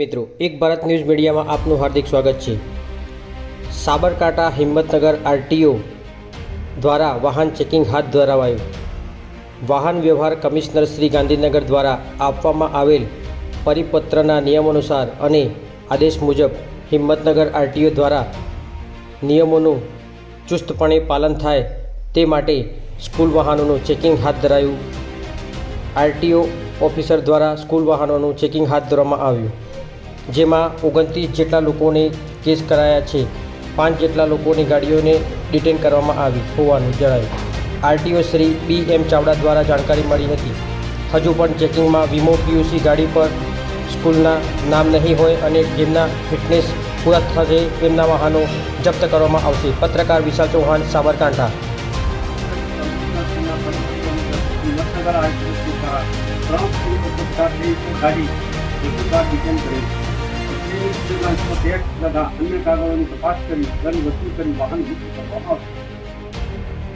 મિત્રો, એક ભારત ન્યૂઝ મીડિયામાં આપનું હાર્દિક સ્વાગત છે. સાબરકાંઠા હિંમતનગર આરટીઓ દ્વારા વાહન ચેકિંગ હાથ ધરાવાયું. વાહન વ્યવહાર કમિશનર શ્રી ગાંધીનગર દ્વારા આપવામાં આવેલ પરિપત્રના નિયમ અનુસાર અને આદેશ મુજબ હિંમતનગર આરટીઓ દ્વારા નિયમોનું ચુસ્તપણે પાલન થાય તે માટે સ્કૂલ વાહનોનું ચેકિંગ હાથ ધરાયું. આરટીઓ ઓફિસર દ્વારા સ્કૂલ વાહનોનું ચેકિંગ હાથ ધરવામાં આવ્યું. જેમાં ઓગણત્રીસ જેટલા લોકોને કેસ કરાયા છે. પાંચ જેટલા લોકોની ગાડીઓને ડિટેન કરવામાં આવી હોવાનું જણાયું. RTO Shri B M Chavda દ્વારા જાણકારી મળી હતી. હજુ પણ ચેકિંગમાં વીમો પીયુસી ગાડી પર સ્કૂલના નામ નહીં હોય અને જેમના ફિટનેસ પૂરા થશે તેમના વાહનો જપ્ત કરવામાં આવશે. પત્રકાર વિશાલ ચૌહાણ, સાબરકાંઠા. ગાડી અન્ય કાગળોની તપાસ કરી દંડ વસૂલ કરી વાહન મુક્ત કરવામાં આવશે.